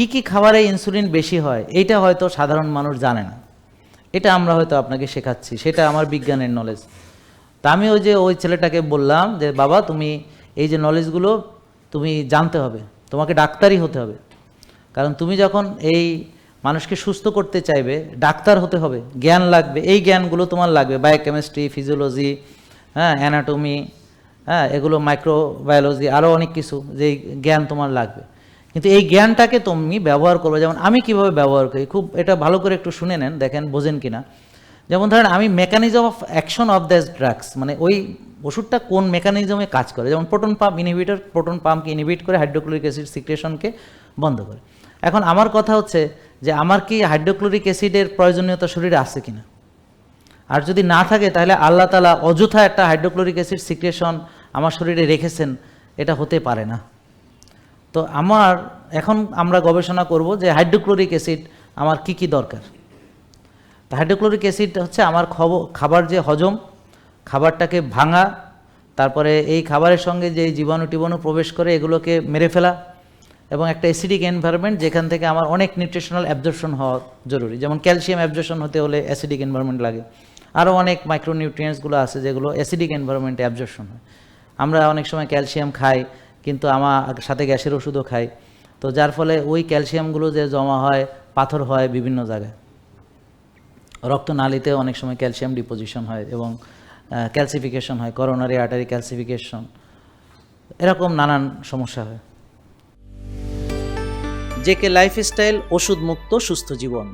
কি কি খাবারে ইনসুলিন বেশি হয়, এটা হয়তো সাধারণ মানুষ জানে না। এটা আমরা হয়তো আপনাকে শেখাচ্ছি, সেটা আমার বিজ্ঞানের নলেজ তা আমি ওই যে ওই ছেলেটাকে বললাম যে, বাবা, তুমি এই যে নলেজগুলো তুমি জানতে হবে, তোমাকে ডাক্তারই হতে হবে। কারণ তুমি যখন এই মানুষকে সুস্থ করতে চাইবে, ডাক্তার হতে হবে, জ্ঞান লাগবে, এই জ্ঞানগুলো তোমার লাগবে বায়োকেমিস্ট্রি ফিজিওলজি হ্যাঁ অ্যানাটমি হ্যাঁ এগুলো মাইক্রোবায়োলজি আরও অনেক কিছু, যেই জ্ঞান তোমার লাগবে। কিন্তু এই জ্ঞানটাকে তুমি ব্যবহার করবে। যেমন আমি কীভাবে ব্যবহার করি, খুব এটা ভালো করে একটু শুনে নেন, দেখেন বোঝেন কিনা। যেমন ধরেন আমি mechanism of action of the drugs মানে ওই ওষুধটা কোন মেকানিজমে কাজ করে? যেমন প্রোটন পাম্প ইনহিবিটর প্রোটন পাম্পকে ইনহিবিট করে হাইড্রোক্লোরিক অ্যাসিড সিক্রেশনকে বন্ধ করে। এখন আমার কথা হচ্ছে যে আমার কি হাইড্রোক্লোরিক অ্যাসিডের প্রয়োজনীয়তা শরীরে আছে কিনা? আর যদি না থাকে, তাহলে আল্লাহ তালা অযথা একটা হাইড্রোক্লোরিক অ্যাসিড সিক্রেশন আমার শরীরে রেখেছেন, এটা হতে পারে না। তো আমার, এখন আমরা গবেষণা করব যে হাইড্রোক্লোরিক অ্যাসিড আমার কি কি দরকার। তো হাইড্রোক্লোরিক অ্যাসিড হচ্ছে আমার খব- খাবার যে হজম, খাবারটাকে ভাঙা, তারপরে এই খাবারের সঙ্গে যে জীবাণু টিবাণু প্রবেশ করে এগুলোকে মেরে ফেলা এবং একটা অ্যাসিডিক এনভায়রনমেন্ট যেখান থেকে আমার অনেক নিউট্রিশনাল অ্যাবজর্পশন হওয়া জরুরি। যেমন ক্যালসিয়াম অ্যাবজর্পশন হতে হলে অ্যাসিডিক এনভায়রনমেন্ট লাগে। আরও অনেক মাইক্রোনিউট্রিয়েন্টসগুলো আছে যেগুলো অ্যাসিডিক এনভায়রনমেন্টে অ্যাবজর্পশন হয়। আমরা অনেক সময় ক্যালসিয়াম খাই কিন্তু আমার সাথে গ্যাসের ওষুধও খাই তো যার ফলে ওই ক্যালসিয়ামগুলো যে জমা হয়, পাথর হয় বিভিন্ন জায়গায়। রক্তনালীতে অনেক সময় ক্যালসিয়াম ডিপোজিশন হয় এবং ক্যালসিফিকেশন হয়, করোনারি আর্টারি ক্যালসিফিকেশন। এরকম নানান সমস্যা হয়। জেকে লাইফস্টাইল ওষুধ মুক্ত সুস্থ জীবন।